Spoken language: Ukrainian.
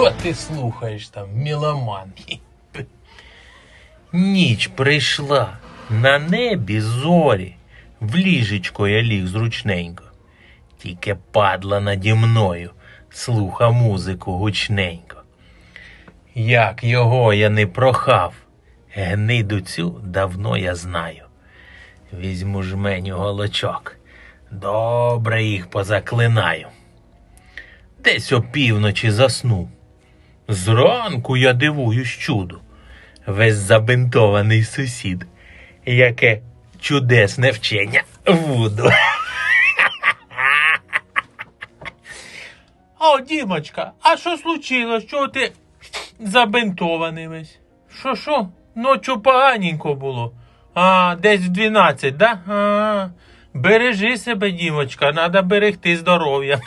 Що ти слухаєш там, міломан? Ніч прийшла, на небі зорі, в ліжечко я ліг зручненько. Тільки падла наді мною, слуха музику гучненько. Як його я не прохав, гниду цю давно я знаю. Візьму жменю голочок, добре їх позаклинаю. Десь опівночі заснув. Зранку я дивуюсь чуду. Весь забинтований сусід. Яке чудесне вчення вуду. О, Дімочка, а що случилось? Чого ти забинтований весь? Що що? Ночу поганенько було. А, десь в 12, да? А, бережи себе, Дімочка, треба берегти здоров'я.